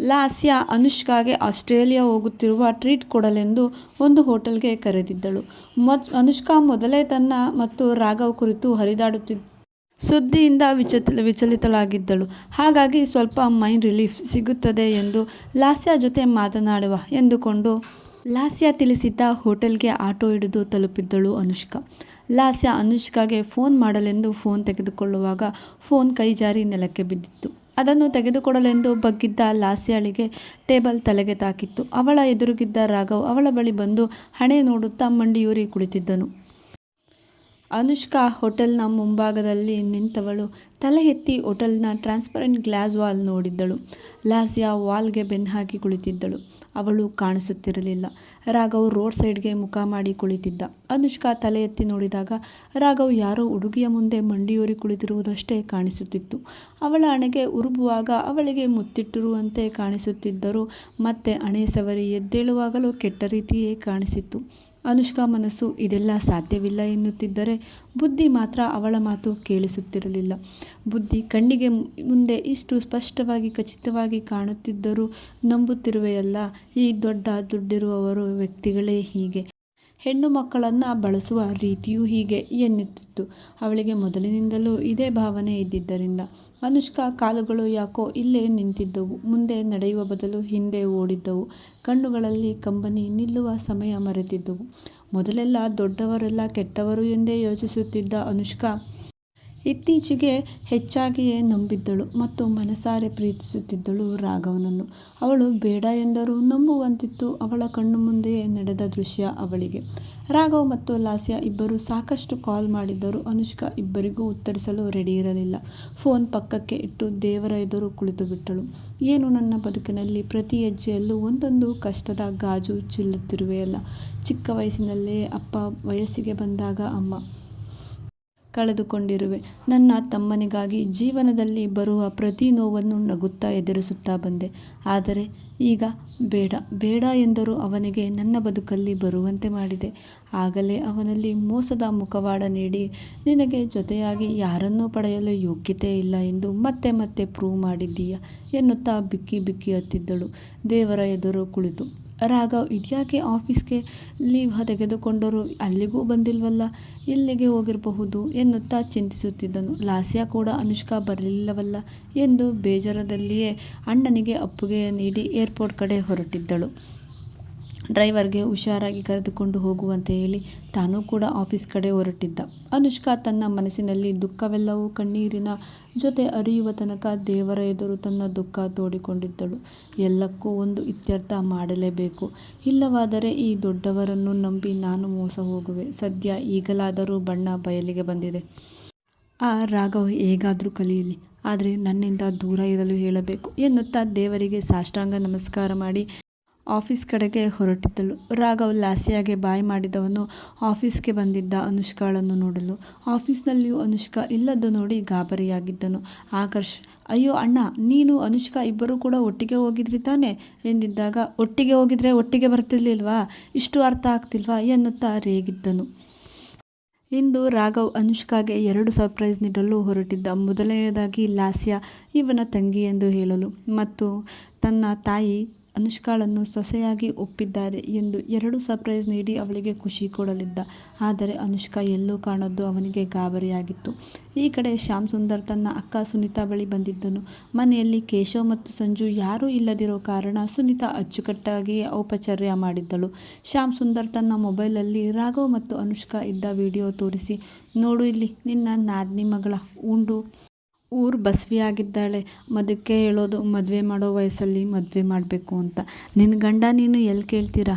ಲಾಸ್ಯ ಅನುಷ್ಕಾಗೆ Australia ಹೋಗುತ್ತಿರುವ treat ಕೊಡಲೆಂದು ಒಂದು ಹೋಟೆಲ್ಗೆ ಕರೆದಿದ್ದಳು. ಮೊದ್, ಅನುಷ್ಕಾ ಮೊದಲೇ ತನ್ನ ಮತ್ತು ರಾಘವ್ ಕುರಿತು ಹರಿದಾಡುತ್ತಿದ್ದ ಸುದ್ದಿಯಿಂದ ವಿಚಲಿತಳಾಗಿದ್ದಳು. ಹಾಗಾಗಿ ಸ್ವಲ್ಪ ಮೈಂಡ್ ರಿಲೀಫ್ ಸಿಗುತ್ತದೆ ಎಂದು ಲಾಸ್ಯ ಜೊತೆ ಮಾತನಾಡುವ ಎಂದುಕೊಂಡು ಲಾಸ್ಯ ತಿಳಿಸಿದ್ದ ಹೋಟೆಲ್ಗೆ ಆಟೋ ಹಿಡಿದು ತಲುಪಿದ್ದಳು ಅನುಷ್ಕಾ. ಲಾಸ್ಯ ಅನುಷ್ಕಾಗೆ ಫೋನ್ ಮಾಡಲೆಂದು ಫೋನ್ ತೆಗೆದುಕೊಳ್ಳುವಾಗ ಫೋನ್ ಕೈಜಾರಿ ನೆಲಕ್ಕೆ ಬಿದ್ದಿತ್ತು. ಅದನ್ನು ತೆಗೆದುಕೊಡಲೆಂದು ಬಗ್ಗಿದ್ದ ಲಾಸಿಯಾಳಿಗೆ ಟೇಬಲ್ ತಲೆಗೆ ತಾಕಿತ್ತು. ಅವಳ ಎದುರುಗಿದ್ದ ರಾಘವ್ ಅವಳ ಬಳಿ ಬಂದು ಹಣೆ ನೋಡುತ್ತಾ ಮಂಡಿಯೂರಿ ಕುಳಿತಿದ್ದನು. ಅನುಷ್ಕಾ ಹೋಟೆಲ್ನ ಮುಂಭಾಗದಲ್ಲಿ ನಿಂತವಳು ತಲೆ ಎತ್ತಿ ಹೋಟೆಲ್ನ ಟ್ರಾನ್ಸ್ಪರೆಂಟ್ ಗ್ಲಾಸ್ ವಾಲ್ ನೋಡಿದ್ದಳು ಲಾಸಿಯಾ ವಾಲ್ಗೆ ಗೆ ಬೆನ್ನುಹಾಕಿ ಕುಳಿತಿದ್ದಳು. ಅವಳು ಕಾಣಿಸುತ್ತಿರಲಿಲ್ಲ. ರಾಘವ್ ರೋಡ್ ಸೈಡ್ಗೆ ಮುಖ ಮಾಡಿ ಕುಳಿತಿದ್ದ. ಅನುಷ್ಕಾ ತಲೆ ಎತ್ತಿ ನೋಡಿದಾಗ ರಾಘವ್ ಯಾರೋ ಹುಡುಗಿಯ ಮುಂದೆ ಮಂಡಿಯೂರಿ ಕುಳಿತಿರುವುದಷ್ಟೇ ಕಾಣಿಸುತ್ತಿತ್ತು. ಅವಳ ಹಣೆಗೆ ಉರುಬುವಾಗ ಅವಳಿಗೆ ಮುತ್ತಿಟ್ಟಿರುವಂತೆ ಕಾಣಿಸುತ್ತಿದ್ದರೂ ಮತ್ತೆ ಹಣೆ ಸವರಿ ಎದ್ದೇಳುವಾಗಲೂ ಕೆಟ್ಟ ರೀತಿಯೇ ಕಾಣಿಸಿತ್ತು. ಅನುಷ್ಕಾ ಮನಸ್ಸು ಇದೆಲ್ಲ ಸಾಧ್ಯವಿಲ್ಲ ಎನ್ನುತ್ತಿದ್ದರೆ ಬುದ್ಧಿ ಮಾತ್ರ ಅವಳ ಮಾತು ಕೇಳಿಸುತ್ತಿರಲಿಲ್ಲ. ಬುದ್ಧಿ ಕಣ್ಣಿಗೆ ಮುಂದೆ ಇಷ್ಟು ಸ್ಪಷ್ಟವಾಗಿ ಖಚಿತವಾಗಿ ಕಾಣುತ್ತಿದ್ದರೂ ನಂಬುತ್ತಿರುವೆಯಲ್ಲ, ಈ ದೊಡ್ಡ ದುಡ್ಡಿರುವವರು ವ್ಯಕ್ತಿಗಳೇ ಹೀಗೆ. ಹೆಣ್ಣು ಮಕ್ಕಳನ್ನು ಬಳಸುವ ರೀತಿಯೂ ಹೀಗೆ ಎನ್ನುತ್ತಿತ್ತು. ಅವಳಿಗೆ ಮೊದಲಿನಿಂದಲೂ ಇದೇ ಭಾವನೆ ಇದ್ದಿದ್ದರಿಂದ. ಅನುಷ್ಕಾ ಕಾಲುಗಳು ಯಾಕೋ ಇಲ್ಲೇ ನಿಂತಿದ್ದವು. ಮುಂದೆ ನಡೆಯುವ ಬದಲು ಹಿಂದೆ ಓಡಿದ್ದವು. ಕಣ್ಣುಗಳಲ್ಲಿ ಕಂಬನಿ ನಿಲ್ಲುವ ಸಮಯ ಮರೆತಿದ್ದವು. ಮೊದಲೆಲ್ಲ ದೊಡ್ಡವರೆಲ್ಲ ಕೆಟ್ಟವರು ಎಂದೇ ಯೋಚಿಸುತ್ತಿದ್ದ ಅನುಷ್ಕಾ ಇತ್ತೀಚೆಗೆ ಹೆಚ್ಚಾಗಿಯೇ ನಂಬಿದ್ದಳು ಮತ್ತು ಮನಸಾರೆ ಪ್ರೀತಿಸುತ್ತಿದ್ದಳು ರಾಘವನನ್ನು. ಅವಳು ಬೇಡ ಎಂದರೂ ನಂಬುವಂತಿತ್ತು, ಅವಳ ಕಣ್ಣು ಮುಂದೆಯೇ ನಡೆದ ದೃಶ್ಯ ಅವಳಿಗೆ. ರಾಘವ್ ಮತ್ತು ಲಾಸ್ಯ ಇಬ್ಬರು ಸಾಕಷ್ಟು ಕಾಲ್ ಮಾಡಿದ್ದರೂ, ಅನುಷ್ಕಾ ಇಬ್ಬರಿಗೂ ಉತ್ತರಿಸಲು ರೆಡಿ ಇರಲಿಲ್ಲ. ಫೋನ್ ಪಕ್ಕಕ್ಕೆ ಇಟ್ಟು ದೇವರ ಎದುರು ಕುಳಿತುಬಿಟ್ಟಳು. ಏನು ನನ್ನ ಬದುಕಿನಲ್ಲಿ ಪ್ರತಿ ಹೆಜ್ಜೆಯಲ್ಲೂ ಒಂದೊಂದು ಕಷ್ಟದ ಗಾಜು ಚಿಲ್ಲುತ್ತಿರುವೆಯಲ್ಲ ಚಿಕ್ಕ ವಯಸ್ಸಿನಲ್ಲೇ ಅಪ್ಪ ವಯಸ್ಸಿಗೆ ಬಂದಾಗ ಅಮ್ಮ ಕಳೆದುಕೊಂಡಿರುವೆ. ನನ್ನ ತಮ್ಮನಿಗಾಗಿ ಜೀವನದಲ್ಲಿ ಬರುವ ಪ್ರತಿ ನೋವನ್ನು ನಗುತ್ತಾ ಎದುರಿಸುತ್ತಾ ಬಂದೆ. ಆದರೆ ಈಗ ಬೇಡ ಬೇಡ ಎಂದರೂ ಅವನಿಗೆ ನನ್ನ ಬದುಕಲ್ಲಿ ಬರುವಂತೆ ಮಾಡಿದೆ. ಆಗಲೇ ಅವನಲ್ಲಿ ಮೋಸದ ಮುಖವಾಡ ನೀಡಿ ನಿನಗೆ ಜೊತೆಯಾಗಿ ಯಾರನ್ನೂ ಪಡೆಯಲು ಯೋಗ್ಯತೆ ಇಲ್ಲ ಎಂದು ಮತ್ತೆ ಮತ್ತೆ ಪ್ರೂವ್ ಮಾಡಿದ್ದೀಯಾ ಎನ್ನುತ್ತಾ ಬಿಕ್ಕಿ ಬಿಕ್ಕಿ ಹತ್ತಿದ್ದಳು ದೇವರ ಎದುರು ಕುಳಿತು. ರಾಘವ್ ಇದ್ಯಾಕೆ ಆಫೀಸ್ಗೆ ಲೀವ್ ತೆಗೆದುಕೊಂಡರೂ ಅಲ್ಲಿಗೂ ಬಂದಿಲ್ವಲ್ಲ ಎಲ್ಲಿಗೆ ಹೋಗಿರಬಹುದು ಎನ್ನುತ್ತಾ ಚಿಂತಿಸುತ್ತಿದ್ದನು. ಲಾಸ್ಯ ಕೂಡ ಅನುಷ್ಕಾ ಬರಲಿಲ್ಲವಲ್ಲ ಎಂದು ಬೇಜಾರದಲ್ಲಿಯೇ ಅಣ್ಣನಿಗೆ ಅಪ್ಪುಗೆ ನೀಡಿ ಏರ್ಪೋರ್ಟ್ ಕಡೆ ಹೊರಟಿದ್ದಳು. ಡ್ರೈವರ್ಗೆ ಹುಷಾರಾಗಿ ಕರೆದುಕೊಂಡು ಹೋಗುವಂತೆ ಹೇಳಿ ತಾನೂ ಕೂಡ ಆಫೀಸ್ ಕಡೆ ಹೊರಟಿದ್ದ. ಅನುಷ್ಕಾ ತನ್ನ ಮನಸ್ಸಿನಲ್ಲಿ ದುಃಖವೆಲ್ಲವೂ ಕಣ್ಣೀರಿನ ಜೊತೆ ಅರಿಯುವ ತನಕ ದೇವರ ಎದುರು ತನ್ನ ದುಃಖ ತೋಡಿಕೊಂಡಿದ್ದಳು. ಎಲ್ಲಕ್ಕೂ ಒಂದು ಇತ್ಯರ್ಥ ಮಾಡಲೇಬೇಕು. ಇಲ್ಲವಾದರೆ ಈ ದೊಡ್ಡವರನ್ನು ನಂಬಿ ನಾನು ಮೋಸ ಹೋಗುವೆ. ಸದ್ಯ ಈಗಲಾದರೂ ಬಣ್ಣ ಬಯಲಿಗೆ ಬಂದಿದೆ. ಆ ರಾಘವ್ ಹೇಗಾದರೂ ಕಲಿಯಲಿ. ಆದರೆ ನನ್ನಿಂದ ದೂರ ಇರಲು ಹೇಳಬೇಕು ಎನ್ನುತ್ತಾ ದೇವರಿಗೆ ಸಾಷ್ಟಾಂಗ ನಮಸ್ಕಾರ ಮಾಡಿ ಆಫೀಸ್ ಕಡೆಗೆ ಹೊರಟಿದ್ದಳು. ರಾಘವ್ ಲಾಸಿಯಾಗೆ ಬಾಯ್ ಮಾಡಿದವನು ಆಫೀಸ್ಗೆ ಬಂದಿದ್ದ ಅನುಷ್ಕಾಳನ್ನು ನೋಡಲು. ಆಫೀಸ್ನಲ್ಲಿಯೂ ಅನುಷ್ಕಾ ಇಲ್ಲದ್ದು ನೋಡಿ ಗಾಬರಿಯಾಗಿದ್ದನು ಆಕರ್ಷ್. ಅಯ್ಯೋ ಅಣ್ಣ, ನೀನು ಅನುಷ್ಕಾ ಇಬ್ಬರೂ ಕೂಡ ಒಟ್ಟಿಗೆ ಹೋಗಿದ್ರಿ ತಾನೆ ಎಂದಿದ್ದಾಗ, ಒಟ್ಟಿಗೆ ಹೋಗಿದ್ರೆ ಒಟ್ಟಿಗೆ ಬರ್ತಿರ್ಲಿಲ್ವಾ ಇಷ್ಟು ಅರ್ಥ ಆಗ್ತಿಲ್ವಾ ಎನ್ನುತ್ತಾ ರೇಗಿದ್ದನು. ಇಂದು ರಾಘವ್ ಅನುಷ್ಕಾಗೆ ಎರಡು ಸರ್ಪ್ರೈಸ್ ನೀಡಲು ಹೊರಟಿದ್ದ. ಮೊದಲನೆಯದಾಗಿ ಲಾಸ್ಯ ಇವನ ತಂಗಿ ಎಂದು ಹೇಳಲು ಮತ್ತು ತನ್ನ ತಾಯಿ ಅನುಷ್ಕಾಳನ್ನು ಸೊಸೆಯಾಗಿ ಒಪ್ಪಿದ್ದಾರೆ ಎಂದು ಎರಡು ಸರ್ಪ್ರೈಸ್ ನೀಡಿ ಅವಳಿಗೆ ಖುಷಿ ಕೊಡಲಿದ್ದ. ಆದರೆ ಅನುಷ್ಕಾ ಎಲ್ಲೂ ಕಾಣದ್ದು ಅವನಿಗೆ ಗಾಬರಿಯಾಗಿತ್ತು. ಈ ಕಡೆ ಶ್ಯಾಮ್ ಸುಂದರ್ ತನ್ನ ಅಕ್ಕ ಸುನಿತಾ ಬಳಿ ಬಂದಿದ್ದನು. ಮನೆಯಲ್ಲಿ ಕೇಶವ್ ಮತ್ತು ಸಂಜು ಯಾರೂ ಇಲ್ಲದಿರೋ ಕಾರಣ ಸುನಿತಾ ಅಚ್ಚುಕಟ್ಟಾಗಿ ಔಪಚಾರ್ಯ ಮಾಡಿದ್ದಳು. ಶ್ಯಾಮ್ ಸುಂದರ್ ತನ್ನ ಮೊಬೈಲಲ್ಲಿ ರಾಘವ್ ಮತ್ತು ಅನುಷ್ಕಾ ಇದ್ದ ವಿಡಿಯೋ ತೋರಿಸಿ, ನೋಡು ಇಲ್ಲಿ ನಿನ್ನ ನಾದ್ನಿ ಮಗಳ, ಉಂಡು ಊರ್ ಬಸವಿ ಆಗಿದ್ದಾಳೆ ಅದಕ್ಕೆ ಹೇಳೋದು, ಮದುವೆ ಮಾಡೋ ವಯಸ್ಸಲ್ಲಿ ಮದುವೆ ಮಾಡಬೇಕು ಅಂತ. ನಿನ್ನ ಗಂಡ ನೀನು ಎಲ್ಲಿ ಕೇಳ್ತೀರಾ.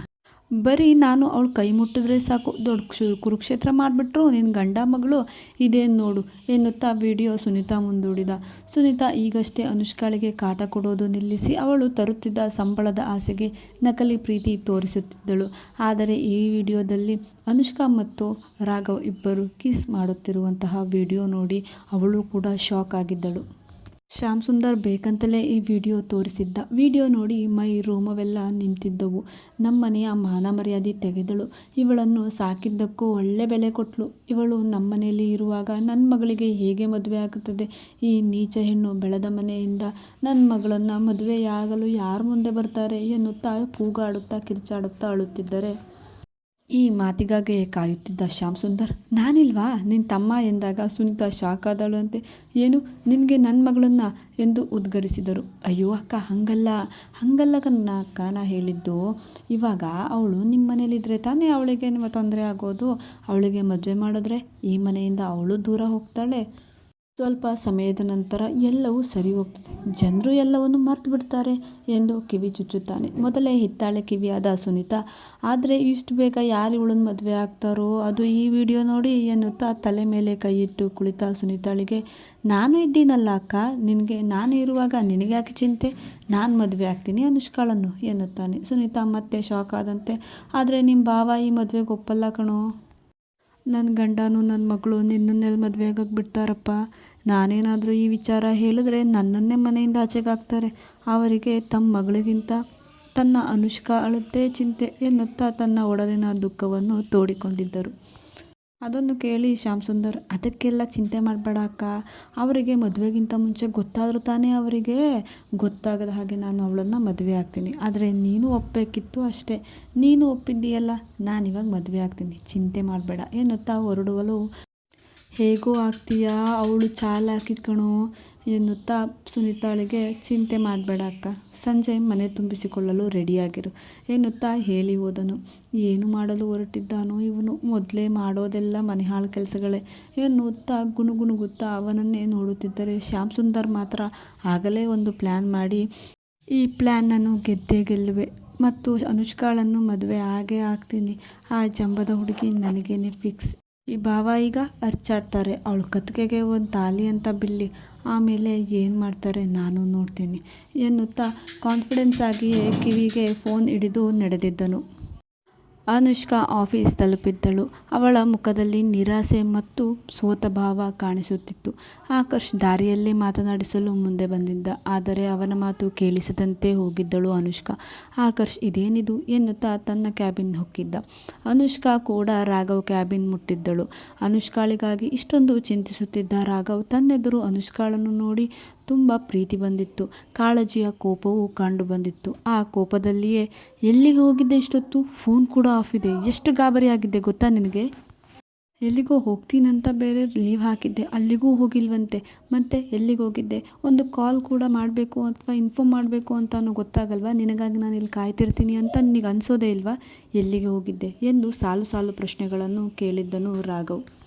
ಬರೀ ನಾನು ಅವಳು ಕೈ ಮುಟ್ಟಿದ್ರೆ ಸಾಕು ದೊಡ್ಡ ಕ್ಷು, ಕುರುಕ್ಷೇತ್ರ ಮಾಡಿಬಿಟ್ರು ನಿನ್ನ ಗಂಡ ಮಗಳು ಇದೇನು ನೋಡು ಎನ್ನುತ್ತಾ ವಿಡಿಯೋ ಸುನೀತಾ ಮುಂದೂಡಿದ. ಸುನೀತಾ ಈಗಷ್ಟೇ ಅನುಷ್ಕಾಳಿಗೆ ಕಾಟ ಕೊಡೋದು ನಿಲ್ಲಿಸಿ ಅವಳು ತರುತ್ತಿದ್ದ ಸಂಬಳದ ಆಸೆಗೆ ನಕಲಿ ಪ್ರೀತಿ ತೋರಿಸುತ್ತಿದ್ದಳು. ಆದರೆ ಈ ವಿಡಿಯೋದಲ್ಲಿ ಅನುಷ್ಕಾ ಮತ್ತು ರಾಘವ್ ಇಬ್ಬರು ಕಿಸ್ ಮಾಡುತ್ತಿರುವಂತಹ ವಿಡಿಯೋ ನೋಡಿ ಅವಳು ಕೂಡ ಶಾಕ್ ಆಗಿದ್ದಳು. ಶ್ಯಾಮ್ ಸುಂದರ್ ಬೇಕಂತಲೇ ಈ ವಿಡಿಯೋ ತೋರಿಸಿದ್ದ. ವಿಡಿಯೋ ನೋಡಿ ಮೈ ರೋಮವೆಲ್ಲ ನಿಂತಿದ್ದವು. ನಮ್ಮನೆಯ ಮಾನ ಮರ್ಯಾದೆ ತೆಗೆದಳು. ಇವಳನ್ನು ಸಾಕಿದ್ದಕ್ಕೂ ಒಳ್ಳೆ ಬೆಲೆ ಕೊಟ್ಟಳು ಇವಳು ನಮ್ಮನೆಯಲ್ಲಿ ಇರುವಾಗ ನನ್ನ ಮಗಳಿಗೆ ಹೇಗೆ ಮದುವೆ ಆಗುತ್ತದೆ? ಈ ನೀಚ ಹೆಣ್ಣು ಬೆಳೆದ ಮನೆಯಿಂದ ನನ್ನ ಮಗಳನ್ನು ಮದುವೆಯಾಗಲು ಯಾರು ಮುಂದೆ ಬರ್ತಾರೆ ಎನ್ನುತ್ತಾ ಕೂಗಾಡುತ್ತಾ ಕಿರ್ಚಾಡುತ್ತಾ ಅಳುತ್ತಿದ್ದರೆ. ಈ ಮಾತಿಗಾಗೆ ಕಾಯುತ್ತಿದ್ದ ಶ್ಯಾಮ್ ಸುಂದರ್, ನಾನಿಲ್ವಾ? ನಿನ್ನ ತಮ್ಮ ಎಂದಾಗ ಸುನೀತಾ ಶಾಕ್ ಅಂತೆ. ಏನು? ನಿನಗೆ ನನ್ನ ಮಗಳನ್ನ ಎಂದು ಉದ್ಗರಿಸಿದರು. ಅಯ್ಯೋ ಅಕ್ಕ, ಹಂಗಲ್ಲ. ಹಂಗಲ್ಲ ಕನ್ನ ಅಕ್ಕ, ನಾ ಹೇಳಿದ್ದು. ಇವಾಗ ಅವಳು ನಿಮ್ಮ ಮನೇಲಿದ್ದರೆ ತಾನೇ ಅವಳಿಗೆ ನಿಮ್ಮ ತೊಂದರೆ ಆಗೋದು? ಅವಳಿಗೆ ಮದುವೆ ಮಾಡಿದ್ರೆ ಈ ಮನೆಯಿಂದ ಅವಳು ದೂರ ಹೋಗ್ತಾಳೆ. ಸ್ವಲ್ಪ ಸಮಯದ ನಂತರ ಎಲ್ಲವೂ ಸರಿ ಹೋಗ್ತದೆ. ಜನರು ಎಲ್ಲವನ್ನು ಮರೆತು ಬಿಡ್ತಾರೆ ಎಂದು ಕಿವಿ ಚುಚ್ಚುತ್ತಾನೆ. ಮೊದಲೇ ಹಿತ್ತಾಳೆ ಕಿವಿಯಾದ ಸುನೀತಾ, ಆದರೆ ಇಷ್ಟು ಬೇಗ ಯಾರು ಇವಳನ್ನು ಮದುವೆ ಆಗ್ತಾರೋ? ಅದು ಈ ವಿಡಿಯೋ ನೋಡಿ ಎನ್ನುತ್ತಾ ತಲೆ ಮೇಲೆ ಕೈಯಿಟ್ಟು ಕುಳಿತ ಸುನೀತಾಳಿಗೆ, ನಾನು ಇದ್ದೀನಲ್ಲ ಅಕ್ಕ. ನಿನಗೆ, ನಾನು ಇರುವಾಗ ನಿನಗೆ ಯಾಕೆ ಚಿಂತೆ? ನಾನು ಮದುವೆ ಆಗ್ತೀನಿ ಅನುಷ್ಕಾಳನ್ನು ಎನ್ನುತ್ತಾನೆ. ಸುನೀತಾ ಮತ್ತೆ ಶಾಕ್ ಆದಂತೆ, ಆದರೆ ನಿಮ್ಮ ಭಾವ ಈ ಮದುವೆಗೆ ಒಪ್ಪಲ್ಲ ಕಣೋ. ನನ್ನ ಗಂಡನೂ ನನ್ನ ಮಗಳು ನಿನ್ನನ್ನೆಲ್ಲಿ ಮದುವೆ ಆಗಕ್ಕೆ ಬಿಡ್ತಾರಪ್ಪ. ನಾನೇನಾದರೂ ಈ ವಿಚಾರ ಹೇಳಿದ್ರೆ ನನ್ನನ್ನೇ ಮನೆಯಿಂದ ಆಚೆಗೆ ಹಾಕ್ತಾರೆ. ಅವರಿಗೆ ತಮ್ಮ ಮಗಳಿಗಿಂತ ತನ್ನ ಅನುಷ್ಕಾ ಅಳದ್ದೇ ಚಿಂತೆ ಎನ್ನುತ್ತಾ ತನ್ನ ಒಡಲಿನ ದುಃಖವನ್ನು ತೋಡಿಕೊಂಡಿದ್ದರು. ಅದನ್ನು ಕೇಳಿ ಶ್ಯಾಮ್ ಸುಂದರ್, ಅದಕ್ಕೆಲ್ಲ ಚಿಂತೆ ಮಾಡಬೇಡ ಅಕ್ಕ. ಅವರಿಗೆ ಮದುವೆಗಿಂತ ಮುಂಚೆ ಗೊತ್ತಾದರೂ ತಾನೇ ಅವರಿಗೆ ಗೊತ್ತಾಗದ ಹಾಗೆ ನಾನು ಅವಳನ್ನು ಮದುವೆ ಆಗ್ತೀನಿ. ಆದರೆ ನೀನು ಒಪ್ಪಬೇಕಿತ್ತು ಅಷ್ಟೇ. ನೀನು ಒಪ್ಪಿದ್ದೀಯಲ್ಲ, ನಾನಿವಾಗ ಮದುವೆ ಆಗ್ತೀನಿ. ಚಿಂತೆ ಮಾಡಬೇಡ ಎನ್ನುತ್ತಾ ಹೊರಡುವಲು ಹೇಗೋ ಆಗ್ತೀಯಾ? ಅವಳು ಚಾಲಾಕಿ ಕಣೋ ಎನ್ನುತ್ತಾ ಸುನೀತಾಳಿಗೆ ಚಿಂತೆ ಮಾಡಬೇಡ ಅಕ್ಕ. ಸಂಜೆ ಮನೆ ತುಂಬಿಸಿಕೊಳ್ಳಲು ರೆಡಿಯಾಗಿರು ಎನ್ನುತ್ತಾ ಹೇಳಿ ಹೋದನು. ಏನು ಮಾಡಲು ಹೊರಟಿದ್ದಾನೋ ಇವನು? ಮೊದಲೇ ಮಾಡೋದೆಲ್ಲ ಮನೆಹಾಳು ಕೆಲಸಗಳೇ, ಎನ್ನುತ್ತಾ ಗುಣುಗುಣುಗುತ್ತಾ ಅವನನ್ನೇ ನೋಡುತ್ತಿದ್ದರೆ ಶ್ಯಾಮ್ ಸುಂದರ್ ಮಾತ್ರ ಆಗಲೇ ಒಂದು ಪ್ಲ್ಯಾನ್ ಮಾಡಿ, ಈ ಪ್ಲ್ಯಾನ್ ನಾನು ಗೆದ್ದೇ ಗೆಲ್ಲುವೆ ಮತ್ತು ಅನುಷ್ಕಾಳನ್ನು ಮದುವೆ ಆಗೇ ಆಗ್ತೀನಿ. ಆ ಜಂಬದ ಹುಡುಗಿ ನನಗೇನೆ ಫಿಕ್ಸ್ ಈ ಭಾವ ಈಗ ಅರ್ಚಾಡ್ತಾರೆ ಅವಳು ಕತ್ತಿಗೆಗೆ ಒಂದು ತಾಲಿ ಅಂತ ಬಿಲ್ಲಿ, ಆಮೇಲೆ ಏನು ಮಾಡ್ತಾರೆ ನಾನು ನೋಡ್ತೀನಿ ಎನ್ನುತ್ತಾ ಕಾನ್ಫಿಡೆನ್ಸ್ ಆಗಿಯೇ ಕಿವಿಗೆ ಫೋನ್ ಹಿಡಿದು ನಡೆದಿದ್ದನು. ಅನುಷ್ಕಾ ಆಫೀಸ್ ತಲುಪಿದ್ದಳು. ಅವಳ ಮುಖದಲ್ಲಿ ನಿರಾಸೆ ಮತ್ತು ಸೋತ ಭಾವ ಕಾಣಿಸುತ್ತಿತ್ತು. ಆಕರ್ಷ್ ದಾರಿಯಲ್ಲೇ ಮಾತನಾಡಿಸಲು ಮುಂದೆ ಬಂದಿದ್ದ, ಆದರೆ ಅವನ ಮಾತು ಕೇಳಿಸದಂತೆ ಹೋಗಿದ್ದಳು ಅನುಷ್ಕಾ. ಆಕರ್ಷ್, ಇದೇನಿದು ಎನ್ನುತ್ತಾ ತನ್ನ ಕ್ಯಾಬಿನ್ ಹೊಕ್ಕಿದ್ದ. ಅನುಷ್ಕಾ ಕೂಡ ರಾಘವ್ ಕ್ಯಾಬಿನ್ ಮುಟ್ಟಿದ್ದಳು. ಅನುಷ್ಕಾಳಿಗಾಗಿ ಇಷ್ಟೊಂದು ಚಿಂತಿಸುತ್ತಿದ್ದ ರಾಘವ್ ತನ್ನೆದುರು ಅನುಷ್ಕಾಳನ್ನು ನೋಡಿ ತುಂಬ ಪ್ರೀತಿ ಬಂದಿತ್ತು. ಕಾಳಜಿಯ ಕೋಪವೂ ಕಂಡು ಬಂದಿತ್ತು. ಆ ಕೋಪದಲ್ಲಿಯೇ ಎಲ್ಲಿಗೆ ಹೋಗಿದ್ದೆ ಇಷ್ಟೊತ್ತು? ಫೋನ್ ಕೂಡ ಆಫ್ ಇದೆ. ಎಷ್ಟು ಗಾಬರಿಯಾಗಿದ್ದೆ ಗೊತ್ತಾ ನಿನಗೆ? ಎಲ್ಲಿಗೋ ಹೋಗ್ತೀನಂತ ಬೇರೆ ಲೀವ್ ಹಾಕಿದ್ದೆ. ಅಲ್ಲಿಗೂ ಹೋಗಿಲ್ವಂತೆ. ಮತ್ತೆ ಎಲ್ಲಿಗೆ ಹೋಗಿದ್ದೆ? ಒಂದು ಕಾಲ್ ಕೂಡ ಮಾಡಬೇಕು ಅಥವಾ ಇನ್ಫಾರ್ಮ್ ಮಾಡಬೇಕು ಅಂತಾನು ಗೊತ್ತಾಗಲ್ವಾ? ನಿನಗಾಗಿ ನಾನು ಇಲ್ಲಿ ಕಾಯ್ತಿರ್ತೀನಿ ಅಂತ ನಿನಗೆ ಅನಿಸೋದೇ ಇಲ್ವಾ? ಎಲ್ಲಿಗೆ ಹೋಗಿದ್ದೆ ಎಂದು ಸಾಲು ಸಾಲು ಪ್ರಶ್ನೆಗಳನ್ನು ಕೇಳಿದ್ದನು ರಾಘವ್.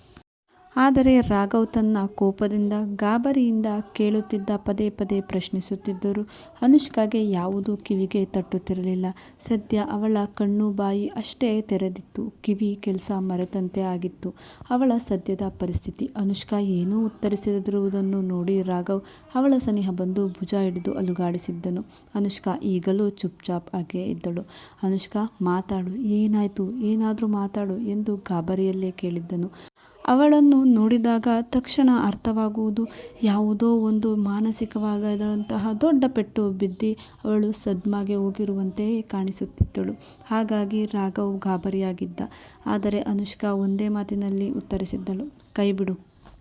ಆದರೆ ರಾಘವ್ ತನ್ನ ಕೋಪದಿಂದ, ಗಾಬರಿಯಿಂದ ಕೇಳುತ್ತಿದ್ದ ಪದೇ ಪದೇ ಪ್ರಶ್ನಿಸುತ್ತಿದ್ದರು. ಅನುಷ್ಕಾಗೆ ಯಾವುದೂ ಕಿವಿಗೆ ತಟ್ಟುತ್ತಿರಲಿಲ್ಲ. ಸದ್ಯ ಅವಳ ಕಣ್ಣು ಬಾಯಿ ಅಷ್ಟೇ ತೆರೆದಿತ್ತು. ಕಿವಿ ಕೆಲಸ ಮರೆತಂತೆ ಆಗಿತ್ತು. ಅವಳ ಸದ್ಯದ ಪರಿಸ್ಥಿತಿ ಅನುಷ್ಕಾ ಏನೂ ಉತ್ತರಿಸದಿರುವುದನ್ನು ನೋಡಿ ರಾಘವ್ ಅವಳ ಸನಿಹ ಬಂದು ಭುಜ ಹಿಡಿದು ಅಲುಗಾಡಿಸಿದ್ದನು. ಅನುಷ್ಕಾ ಈಗಲೂ ಚುಪ್ಚಾಪ್ ಆಗೇ ಇದ್ದಳು. ಅನುಷ್ಕಾ, ಮಾತಾಡು. ಏನಾಯಿತು? ಏನಾದರೂ ಮಾತಾಡು ಎಂದು ಗಾಬರಿಯಲ್ಲೇ ಕೇಳಿದ್ದನು. ಅವಳನ್ನು ನೋಡಿದಾಗ ತಕ್ಷಣ ಅರ್ಥವಾಗುವುದು. ಯಾವುದೋ ಒಂದು ಮಾನಸಿಕವಾಗದಂತಹ ದೊಡ್ಡ ಪೆಟ್ಟು ಬಿದ್ದು ಅವಳು ಸದ್ಮಾಗೆ ಹೋಗಿರುವಂತೆಯೇ ಕಾಣಿಸುತ್ತಿದ್ದಳು. ಹಾಗಾಗಿ ರಾಘವ್ ಗಾಬರಿಯಾಗಿದ್ದ. ಆದರೆ ಅನುಷ್ಕಾ ಒಂದೇ ಮಾತಿನಲ್ಲಿ ಉತ್ತರಿಸಿದ್ದಳು. ಕೈ ಬಿಡು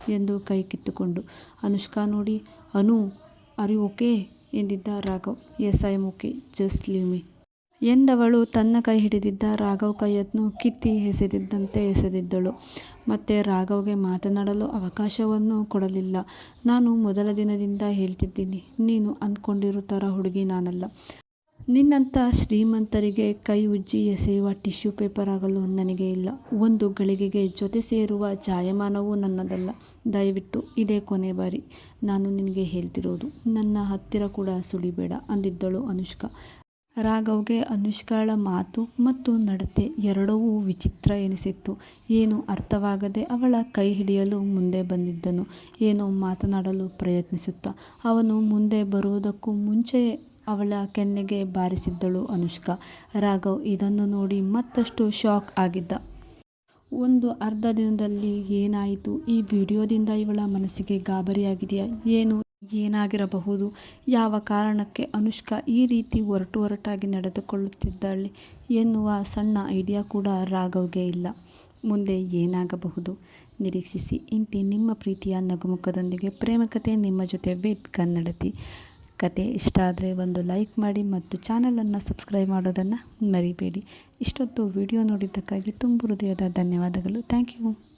ಎಂದು ಕೈ ಕಿತ್ತುಕೊಂಡು. ಅನುಷ್ಕಾ ನೋಡಿ, ಅನು ಅರಿ okay ಎಂದಿದ್ದ Raghav. Yes, I'm, okay, just leave me. ಎಂದವಳು ತನ್ನ ಕೈ ಹಿಡಿದಿದ್ದ ರಾಘವ್ ಕೈಯನ್ನು ಕಿತ್ತಿ ಎಸೆದಿದ್ದಂತೆ ಎಸೆದಿದ್ದಳು. ಮತ್ತೆ ರಾಘವ್ಗೆ ಮಾತನಾಡಲು ಅವಕಾಶವನ್ನು ಕೊಡಲಿಲ್ಲ. ನಾನು ಮೊದಲ ದಿನದಿಂದ ಹೇಳ್ತಿದ್ದೀನಿ. ನೀನು ಅಂದ್ಕೊಂಡಿರೋ ಥರ ಹುಡುಗಿ ನಾನಲ್ಲ. ನಿನ್ನಂಥ ಶ್ರೀಮಂತರಿಗೆ ಕೈ ಉಜ್ಜಿ ಎಸೆಯುವ ಟಿಶ್ಯೂ ಪೇಪರ್ ಆಗಲು ನನಗೆ ಇಲ್ಲ. ಒಂದು ಗಳಿಗೆಗೆ ಜೊತೆ ಸೇರುವ ಜಾಯಮಾನವೂ ನನ್ನದಲ್ಲ. ದಯವಿಟ್ಟು ಇದೇ ಕೊನೆ ಬಾರಿ. ನಾನು ನಿನಗೆ ಹೇಳ್ತಿರೋದು ನನ್ನ ಹತ್ತಿರ ಕೂಡ ಸುಳಿಬೇಡ ಅಂದಿದ್ದಳು ಅನುಷ್ಕಾ. ರಾಘವ್ಗೆ ಅನುಷ್ಕಾಳ ಮಾತು ಮತ್ತು ನಡತೆ ಎರಡೂ ವಿಚಿತ್ರ ಎನಿಸಿತ್ತು. ಏನು ಅರ್ಥವಾಗದೆ ಅವಳ ಕೈ ಹಿಡಿಯಲು ಮುಂದೆ ಬಂದಿದ್ದನು. ಏನೋ ಮಾತನಾಡಲು ಪ್ರಯತ್ನಿಸುತ್ತಾ ಅವನು ಮುಂದೆ ಬರುವುದಕ್ಕೂ ಮುಂಚೆಯೇ ಅವಳ ಕೆನ್ನೆಗೆ ಬಾರಿಸಿದ್ದಳು ಅನುಷ್ಕಾ. ರಾಘವ್ ಇದನ್ನು ನೋಡಿ ಮತ್ತಷ್ಟು ಶಾಕ್ ಆಗಿದ್ದ. ಒಂದು ಅರ್ಧ ದಿನದಲ್ಲಿ ಏನಾಯಿತು? ಈ ವಿಡಿಯೋದಿಂದ ಇವಳ ಮನಸ್ಸಿಗೆ ಗಾಬರಿಯಾಗಿದೆಯಾ? ಏನು ಏನಾಗಿರಬಹುದು? ಯಾವ ಕಾರಣಕ್ಕೆ ಅನುಷ್ಕಾ ಈ ರೀತಿ ಒರಟು ಒರಟಾಗಿ ನಡೆದುಕೊಳ್ಳುತ್ತಿದ್ದಾಳೆ ಎನ್ನುವ ಸಣ್ಣ ಐಡಿಯಾ ಕೂಡ ರಾಘವ್ಗೆ ಇಲ್ಲ. ಮುಂದೆ ಏನಾಗಬಹುದು? ನಿರೀಕ್ಷಿಸಿ. ಇಂತಿ ನಿಮ್ಮ ಪ್ರೀತಿಯ ನಗುಮುಖದೊಂದಿಗೆ ಪ್ರೇಮಕತೆ ನಿಮ್ಮ ಜೊತೆ ವಿತ್ ಕನ್ನಡತಿ. ಕತೆ ಇಷ್ಟ ಆದರೆ ಒಂದು ಲೈಕ್ ಮಾಡಿ ಮತ್ತು ಚಾನಲನ್ನು ಸಬ್ಸ್ಕ್ರೈಬ್ ಮಾಡೋದನ್ನು ಮರಿಬೇಡಿ. ಇಷ್ಟೊತ್ತು ವಿಡಿಯೋ ನೋಡಿದ್ದಕ್ಕಾಗಿ ತುಂಬ ಹೃದಯದ ಧನ್ಯವಾದಗಳು. Thank you